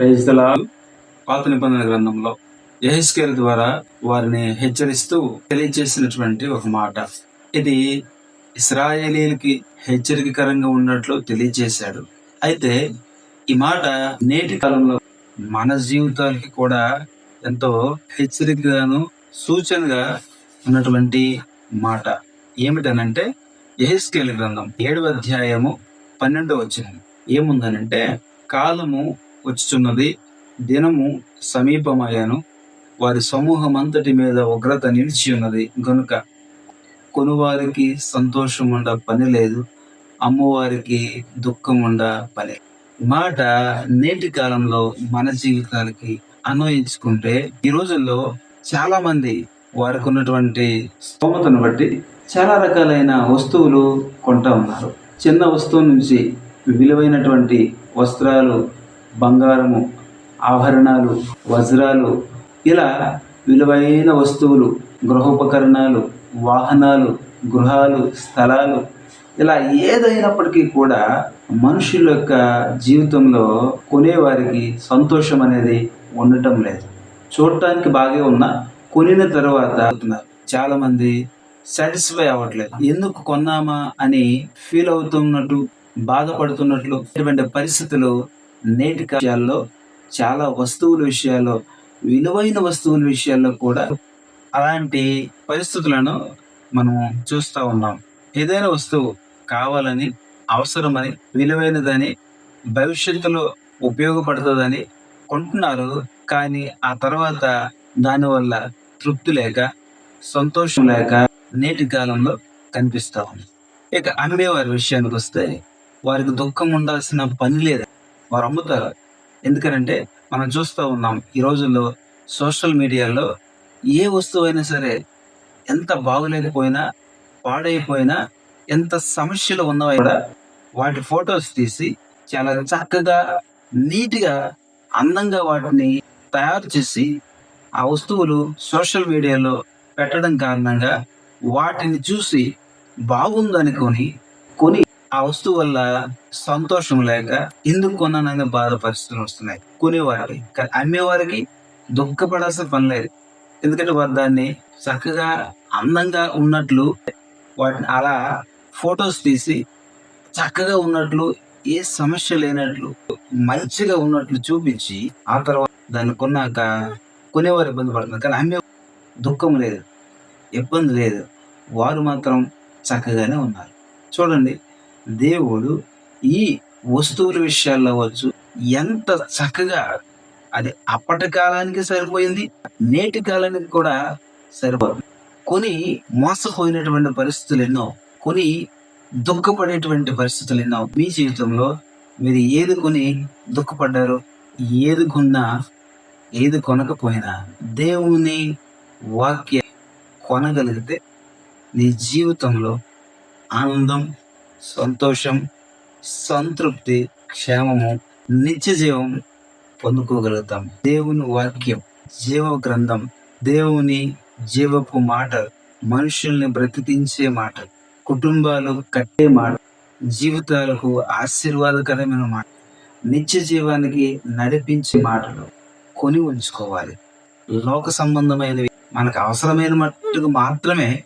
ప్రైజ్దలా పాత నిబంధన గ్రంథంలో యహెస్కేల్ ద్వారా వారిని హెచ్చరిస్తూ తెలియజేసినటువంటి ఒక మాట. ఇది ఇస్రాయేలీలకి హెచ్చరికకరంగా ఉన్నట్లు తెలియజేశాడు. అయితే ఈ మాట నేటి కాలంలో మన జీవితాలకి కూడా ఎంతో హెచ్చరికగాను సూచనగా ఉన్నటువంటి మాట. ఏమిటనంటే యహెస్కేల్ గ్రంథం ఏడవ అధ్యాయము పన్నెండవ వచ్చిన ఏముందనంటే కాలము వచ్చుచున్నది. దినము సమీపమయ్యాను. వారి సమూహం అంతటి మీద ఉగ్రత నిలిచి ఉన్నది గనుక కొనువారికి సంతోషం ఉండ పని లేదు. అమ్మవారికి దుఃఖం ఉండ పని మాట నేటి కాలంలో మన జీవితాలకి అన్వయించుకుంటే ఈ రోజుల్లో చాలా మంది వారికి ఉన్నటువంటి స్తోమతను బట్టి చాలా రకాలైన వస్తువులు కొంటా ఉన్నారు. చిన్న వస్తువు నుంచి విలువైనటువంటి వస్త్రాలు బంగారము ఆభరణాలు వజ్రాలు ఇలా విలువైన వస్తువులు గృహోపకరణాలు వాహనాలు గృహాలు స్థలాలు ఇలా ఏదైనప్పటికీ కూడా మనుషుల యొక్క జీవితంలో కొనేవారికి సంతోషం అనేది ఉండటం లేదు. చూడటానికి బాగా ఉన్నా కొనిన తర్వాత చాలా మంది సాటిస్ఫై అవ్వట్లేదు. ఎందుకు కొన్నామా అని ఫీల్ అవుతున్నట్టు బాధపడుతున్నట్లు ఇటువంటి పరిస్థితులు నేటి విషయాల్లో చాలా వస్తువుల విషయాల్లో విలువైన వస్తువుల విషయాల్లో కూడా అలాంటి పరిస్థితులను మనం చూస్తూ ఉన్నాం. ఏదైనా వస్తువు కావాలని అవసరమని విలువైనదని భవిష్యత్తులో ఉపయోగపడుతుందని కొంటున్నారు. కానీ ఆ తర్వాత దానివల్ల తృప్తి లేక సంతోషం లేక నేటి కాలంలో కనిపిస్తూ ఉంది. ఇక అమ్మేవారి విషయానికి వస్తే వారికి దుఃఖం ఉండాల్సిన పని లేదు. వారు అమ్ముతారు. ఎందుకనంటే మనం చూస్తూ ఉన్నాం ఈ రోజుల్లో సోషల్ మీడియాలో ఏ వస్తువు అయినా సరే ఎంత బాగులేకపోయినా పాడైపోయినా ఎంత సమస్యలు ఉన్నవి కూడా వాటి ఫొటోస్ తీసి చాలా చక్కగా నీట్గా అందంగా వాటిని తయారు చేసి ఆ వస్తువులు సోషల్ మీడియాలో పెట్టడం కారణంగా వాటిని చూసి బాగుందనుకొని కొని ఆ వస్తువు వల్ల సంతోషం లేక ఎందుకు కొన్నానని బాధ పరిస్థితులు వస్తున్నాయి. కొనేవారికి కానీ అమ్మేవారికి దుఃఖపడాల్సిన పని లేదు. ఎందుకంటే వారు దాన్ని చక్కగా అందంగా ఉన్నట్లు వాటిని అలా ఫొటోస్ తీసి చక్కగా ఉన్నట్లు ఏ సమస్య లేనట్లు మంచిగా ఉన్నట్లు చూపించి ఆ తర్వాత దాన్ని కొన్నాక కొనేవారు ఇబ్బంది పడుతున్నారు. కానీ అమ్మే దుఃఖం లేదు. ఇబ్బంది లేదు. వారు మాత్రం చక్కగానే ఉన్నారు. చూడండి. దేవుడు ఈ వస్తువుల విషయాల్లో వచ్చు ఎంత చక్కగా అది అప్పటి కాలానికి సరిపోయింది నేటి కాలానికి కూడా సరిపోదు. కొని మోసపోయినటువంటి పరిస్థితులు ఎన్నో కొని దుఃఖపడేటువంటి పరిస్థితులు ఎన్నో. మీ జీవితంలో మీరు ఏది కొని దుఃఖపడ్డారు ఏది కొన్నా ఏది కొనకపోయినా దేవుని వాక్య కొనగలిగితే నీ జీవితంలో ఆనందం సంతోషం సంతృప్తి క్షేమము నిత్య జీవం పొందుకోగలుగుతాం. దేవుని వాక్యం జీవ గ్రంథం దేవుని జీవపు మాట మనుషుల్ని బ్రతికించే మాట కుటుంబాలు కట్టే మాట జీవితాలకు ఆశీర్వాదకరమైన మాట నిత్య జీవానికి నడిపించే మాటలు కొని ఉంచుకోవాలి. లోక సంబంధమైనవి మనకు అవసరమైన మట్టుకు మాత్రమే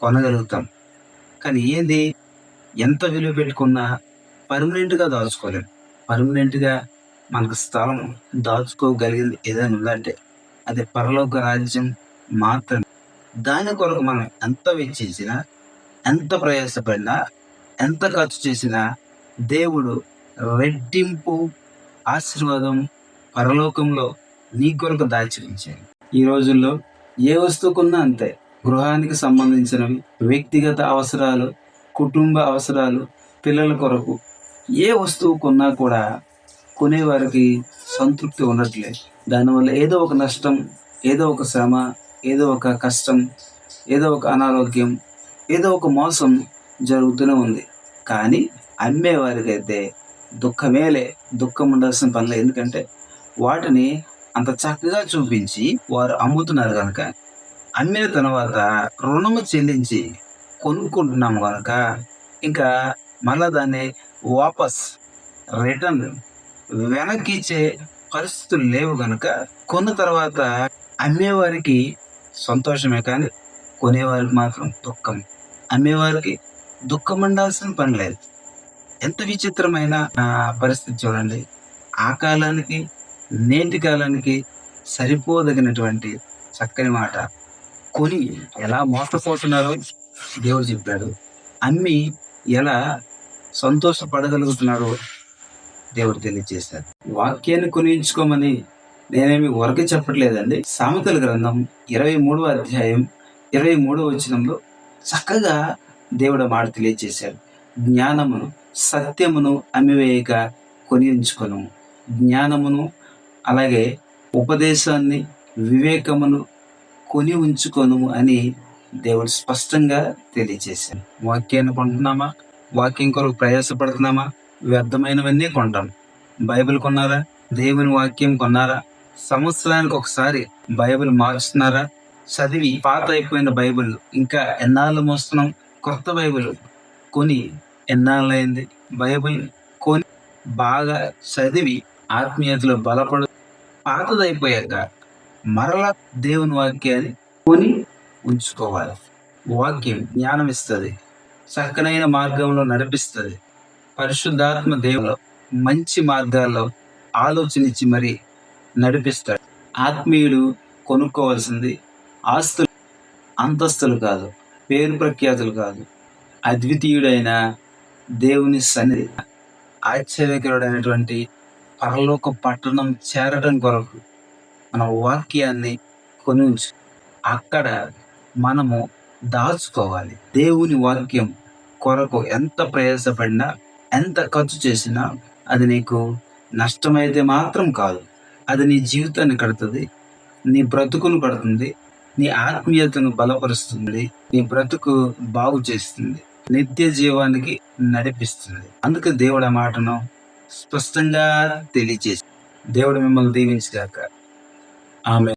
కొనగలుగుతాం. కానీ ఏది? ఎంత విలువ పెట్టుకున్నా పర్మనెంట్గా దాచుకోలేము పర్మనెంట్గా మనకు స్థలం దాచుకోగలిగింది ఏదైనా ఉందంటే అది పరలోక రాజ్యం మాత్రమే. దాని కొరకు మనం ఎంత వెచ్చించినా ఎంత ప్రయాసపడినా ఎంత ఖర్చు చేసినా దేవుడు రెట్టింపు ఆశీర్వాదం పరలోకంలో నీ కొరకు దాచి ఉంచాడు ఈ రోజుల్లో ఏ వస్తువుకున్నా అంతే. గృహానికి సంబంధించినవి వ్యక్తిగత అవసరాలు కుటుంబ అవసరాలు పిల్లల కొరకు ఏ వస్తువు కొన్నా కూడా కొనేవారికి సంతృప్తి ఉండట్లేదు దానివల్ల ఏదో ఒక నష్టం ఏదో ఒక శ్రమ ఏదో ఒక కష్టం ఏదో ఒక అనారోగ్యం ఏదో ఒక మోసం జరుగుతూనే ఉంది. కానీ అమ్మేవారికైతే దుఃఖమేలే దుఃఖం ఉండాల్సిన పనిలే ఎందుకంటే వాటిని అంత చక్కగా చూపించి వారు అమ్ముతున్నారు కనుక అమ్మిన తర్వాత రుణము చెల్లించి కొనుక్కుంటున్నాము కనుక ఇంకా మళ్ళా దాన్ని వాపస్ రిటర్న్ వెనక్కి ఇచ్చే పరిస్థితులు లేవు కనుక కొన్న తర్వాత అమ్మేవారికి సంతోషమే కానీ కొనేవారికి మాత్రం దుఃఖం. అమ్మేవారికి దుఃఖం ఉండాల్సిన పని లేదు. ఎంత విచిత్రమైన పరిస్థితి చూడండి. ఆ కాలానికి నేటి కాలానికి సరిపోదగినటువంటి చక్కని మాట. కొని ఎలా మోసపోతున్నారో దేవుడు చెప్పాడు. అమ్మి ఎలా సంతోషపడగలుగుతున్నాడో దేవుడు తెలియజేశారు వాక్యాన్ని కొనియించుకోమని నేనేమి వరకు చెప్పట్లేదండి. సామెతల గ్రంథం ఇరవై మూడవ అధ్యాయం ఇరవై మూడవ వచనంలో చక్కగా దేవుడు మాట తెలియజేశాడు. జ్ఞానమును సత్యమును అమ్మివేయక కొనియించుకొను. జ్ఞానమును అలాగే ఉపదేశాన్ని వివేకమును కొని ఉంచుకొను అని దేవుడు స్పష్టంగా తెలియజేశాడు. వాక్యాన్ని కొంటున్నామా? వాక్యం కొరకు ప్రయాసపడుతున్నామా? వ్యర్థమైనవన్నీ కొంటాం. బైబిల్ కొన్నారా? దేవుని వాక్యం కొన్నారా? సంవత్సరానికి ఒకసారి బైబిల్ మారుస్తున్నారా? చదివి పాత అయిపోయిన బైబిల్ ఇంకా ఎన్నాళ్ళు మోస్తున్నాం? కొత్త బైబిల్ కొని ఎన్నాళ్ళైంది బైబిల్ కొని బాగా చదివి ఆత్మీయతలో బలపడు పాతదైపోయాక మరలా దేవుని వాక్యాన్ని కొని ఉంచుకోవాలి. వాక్యం జ్ఞానం ఇస్తుంది చక్కనైన మార్గంలో నడిపిస్తుంది. పరిశుద్ధాత్మ దేవుడు మంచి మార్గాల్లో ఆలోచన ఇచ్చి మరి నడిపిస్తాడు. ఆత్మీయుడు కొనుక్కోవాల్సింది ఆస్తులు అంతస్తులు కాదు పేరు ప్రఖ్యాతులు కాదు. అద్వితీయుడైన దేవుని సన్నిధి ఆశ్చర్యకరుడైనటువంటి పరలోక పట్టణం చేరడం కొరకు మన వాక్యాన్ని కొని అక్కడ మనము దాచుకోవాలి. దేవుని వాక్యం కొరకు ఎంత ప్రయాసపడినా ఎంత ఖర్చు చేసినా అది నీకు నష్టమైతే మాత్రం కాదు. అది నీ జీవితాన్ని కడుతుంది నీ బ్రతుకును కడుతుంది నీ ఆత్మీయతను బలపరుస్తుంది నీ బ్రతుకు బాగు చేస్తుంది నిత్య జీవానికి నడిపిస్తుంది. అందుకే దేవుడు ఆ మాటను స్పష్టంగా తెలియచేసి దేవుడు మిమ్మల్ని దీవించగాక. ఆమె